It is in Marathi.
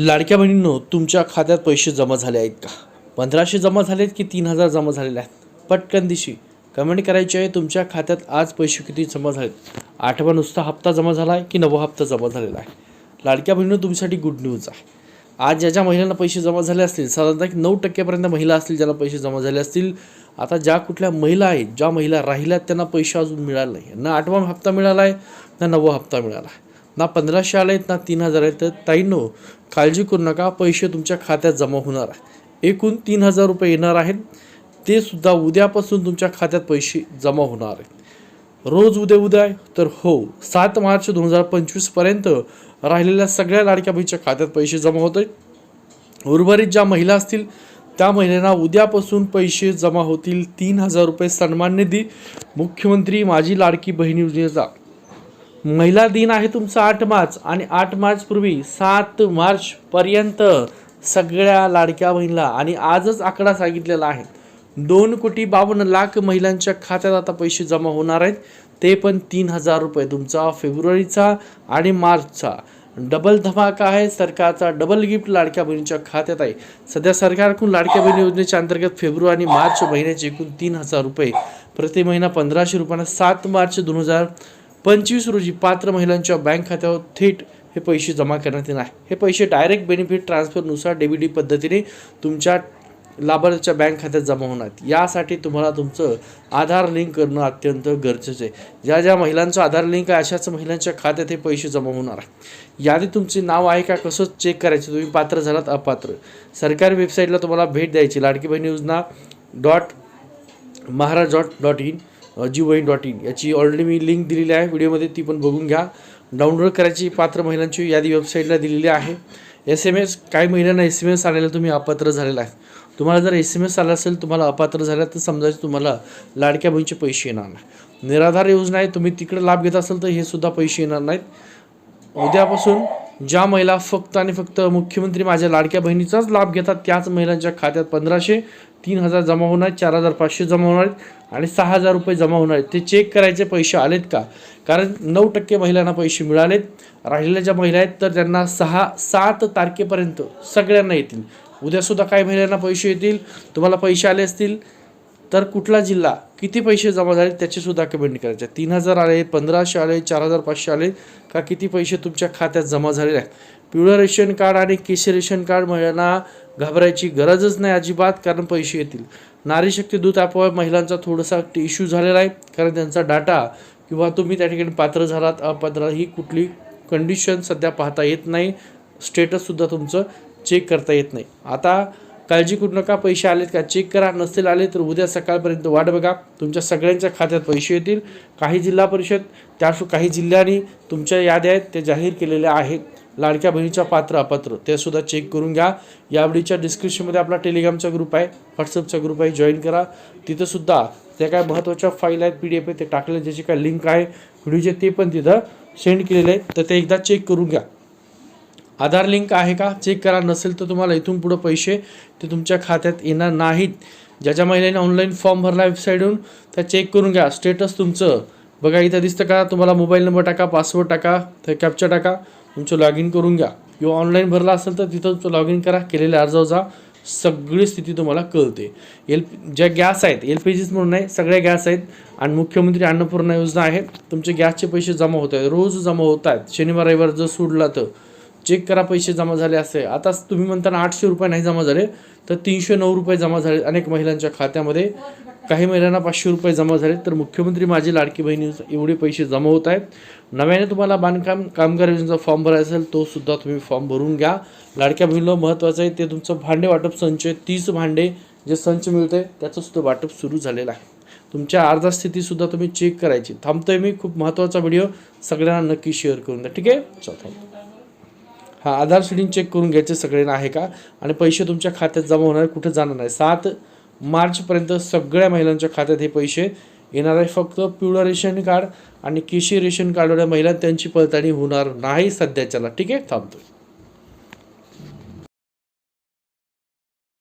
लाडक्या बहिणींनो तुमच्या खात्यात पैसे जमा झाले आहेत का? पंधराशे जमा झालेत की तीन हजार जमा झालेले आहेत? पटकन दिशी. कमेंट करायची आहे तुमच्या खात्यात आज पैसे किती जमा झालेत? आठवा नुसता हप्ता जमा झाला आहे की नवा हप्ता जमा झालेला आहे? लाडक्या बहिणीनं तुमच्यासाठी गुड न्यूज आहे. आज ज्या ज्या महिलांना पैसे जमा झाले असतील साधारणतः नऊ टक्क्यापर्यंत महिला असतील ज्यांना पैसे जमा झाले असतील आता ज्या कुठल्या महिला आहेत ज्या महिला राहिल्यात त्यांना पैसे अजून मिळाले नाही ना आठवा हप्ता मिळाला आहे ना नववा हप्ता मिळाला आहे ना पंधराशे आले आहेत ना तीन हजार आहेत. तर ताईंनो काळजी करू नका पैसे तुमच्या खात्यात जमा होणार आहे. एकूण तीन हजार रुपये येणार आहेत. ते सुद्धा उद्यापासून तुमच्या खात्यात पैसे जमा होणार आहेत. रोज उद्या उद्या तर हो सात मार्च दोन हजार पंचवीसपर्यंत राहिलेल्या सगळ्या लाडक्या बहिणीच्या खात्यात पैसे जमा होत आहेत उर्वरित ज्या महिला असतील त्या महिलांना उद्यापासून पैसे जमा होतील तीन हजार रुपये सन्मान निधी. मुख्यमंत्री माझी लाडकी बहीण योजनेचा महिला दिन आहे तुमचा आठ मार्च आणि आठ मार्चपूर्वी सात मार्चपर्यंत सगळ्या लाडक्या बहिणीला आणि आजच आकडा सांगितलेला आहे. दोन कोटी बावन्न लाख महिलांच्या खात्यात आता पैसे जमा होणार आहेत. ते पण तीन हजार रुपये तुमचा फेब्रुवारीचा आणि मार्चचा. डबल धमाका आहे. सरकारचा डबल गिफ्ट लाडक्या बहिणीच्या खात्यात आहे. सध्या सरकारकडून लाडक्या बहिणी योजनेच्या अंतर्गत फेब्रुवारी आणि मार्च महिन्याचे एकूण तीन हजार रुपये. प्रति महिना पंधराशे रुपयांना सात मार्च दोन हजार पंचवीस रोजी पात्र महिलांच्या बँक खात्यावर थेट हे पैसे जमा करण्यात येणार हे पैसे डायरेक्ट बेनिफिट ट्रान्सफरनुसार डेबिटी पद्धतीने तुमच्या लाभार्थीच्या बँक खात्यात जमा होणार. यासाठी तुम्हाला तुमचं आधार लिंक करणं अत्यंत गरजेचं आहे. ज्या ज्या महिलांचं आधार लिंक आहे अशाच महिलांच्या खात्यात हे पैसे जमा होणार आहे. यादी तुमचे नाव आहे का कसं चेक करायचं तुम्ही पात्र झालात अपात्र? सरकारी वेबसाईटला तुम्हाला भेट द्यायची. Ladki Bahin Yojana dot Maharaj dot dot in जी वहीन डॉट इन. याची ऑलरेडी मी लिंक दिलेली आहे. व्हिडिओमध्ये ती पण बघून घ्या. डाउनलोड करायची पात्र महिलांची यादी वेबसाईटला दिलेली आहे. एस एम एस काही महिलांना एस एम एस आलेला तुम्ही अपात्र झालेला आहे. तुम्हाला जर एस एम एस आला असेल तुम्हाला अपात्र झाला तर समजायचं तुम्हाला लाडक्या बहिणीचे पैसे येणार नाही. निराधार योजना आहे. तुम्ही तिकडे लाभ घेत असाल तर हे सुद्धा पैसे येणार नाहीत. उद्यापासून ज्या महिला फक्त आणि फक्त मुख्यमंत्री माझ्या लाडक्या बहिणीचाच लाभ घेतात त्याच महिलांच्या खात्यात पंधराशे तीन हजार जमा होणार चार हजार पाचशे जमा होणार आहेत आणि सहा हजार रुपये जमा होणार आहेत. ते चेक करायचे पैसे आलेत का? कारण नऊ टक्के महिलांना पैसे मिळालेत. राहिलेल्या ज्या महिला आहेत तर त्यांना सहा सात तारखेपर्यंत सगळ्यांना येतील. उद्यासुद्धा काही महिलांना पैसे येतील. तुम्हाला पैसे आले असतील. तर कुठला जिल्हा किती पैसे जमा झाले त्याचेसुद्धा कमेंट करायचे तीन हजार आले पंधराशे आले चार हजार पाचशे आले का किती पैसे तुमच्या खात्यात जमा झालेले आहेत पिवळं रेशन कार्ड आणि केशरी रेशन कार्ड महिलांना घाबरायची गरजच नाही अजिबात कारण पैसे येतील. नारी शक्ती दूत ॲपवर महिलांचा थोडासा इश्यू झालेला आहे कारण त्यांचा डाटा किंवा तुम्ही त्या ठिकाणी पात्र झालात अपात्र ही कुठली कंडिशन सध्या पाहता येत नाही. स्टेटससुद्धा तुमचं चेक करता येत नाही. आता काळजी करू नका पैसे आलेत का चेक करा नसतील आले तर उद्या सकाळपर्यंत वाट बघा. तुमच्या सगळ्यांच्या खात्यात पैसे येतील. काही जिल्हा परिषद त्या काही जिल्ह्यांनी तुमच्या याद्या आहेत ते जाहीर केलेल्या आहेत. लाडक्या बहिणीच्या पात्र अपात्र ते सुद्धा चेक करून घ्या. यावेळीच्या डिस्क्रिप्शनमध्ये आपला टेलिग्रामचा ग्रुप आहे व्हॉट्सअपचा ग्रुप आहे जॉईन करा. तिथंसुद्धा त्या काय महत्त्वाच्या फाईल आहेत पी डी एफ आहे ते टाकले ज्याची काय लिंक आहे. व्हिडिओचे ते पण तिथं सेंड केलेले आहे तर ते एकदा चेक करून घ्या. आधार लिंक आहे का? चेक करा. नसेल तर तुम्हाला इथून पुढं पैसे ते तुमच्या खात्यात येणार नाहीत. ज्या ज्या ऑनलाईन फॉर्म भरला वेबसाईटहून त्या चेक करून घ्या. स्टेटस तुमचं. बघा इथं दिसतं का? तुम्हाला मोबाईल नंबर टाका पासवर्ड टाका तर कॅप्चा टाका. तुमचं लॉग इन करून घ्या. किंवा ऑनलाईन भरला असेल तर तिथं तुमचं लॉग इन करा. केलेल्या अर्जावर जा सगळी स्थिती तुम्हाला कळते. एल ज्या गॅस आहेत एल पी जीच म्हणून नाही सगळ्या गॅस आहेत आणि मुख्यमंत्री अन्नपूर्णा योजना आहे तुमचे गॅसचे पैसे जमा होत आहेत. रोज जमा होत आहेत. शनिवार रविवार जर सोडला तर. चेक करा पैसे जमा झाले असे. आता तुम्ही म्हणताना आठशे रुपये नाही जमा झाले तर तीनशे नऊ रुपये जमा झाले अनेक महिलांच्या खात्यामध्ये. काही महिलांना पाचशे रुपये जमा झाले तर मुख्यमंत्री माझी लाडकी बहिणी एवढे पैसे जमा होत आहेत. नव्याने तुम्हाला बांधकाम कामगार योजनेचा फॉर्म भरायचा असेल तो सुद्धा तुम्ही फॉर्म भरून घ्या. लाडक्या बहिणीला महत्त्वाचं आहे ते तुमचं भांडे वाटप संच आहे तीस भांडे जे संच मिळते त्याचं सुद्धा वाटप सुरू झालेलं आहे. तुमच्या अर्धा स्थितीसुद्धा तुम्ही चेक करायची. थांबतोय मी खूप महत्त्वाचा व्हिडिओ सगळ्यांना नक्की शेअर करून द्या. ठीक आहे? चला हा आधार शेडिंग चेक करून घ्यायचे सगळ्यांना आहे का? आणि पैसे तुमच्या खात्यात जमा होणार कुठं कुठे जाणार नाही. सात मार्चपर्यंत सगळ्या महिलांच्या खात्यात हे पैसे येणार आहे. फक्त पिवळं रेशन कार्ड आणि केशी रेशन कार्डवाल्या महिला त्यांची पडताळणी होणार नाही सध्याच्याला. ठीक आहे? थांबतो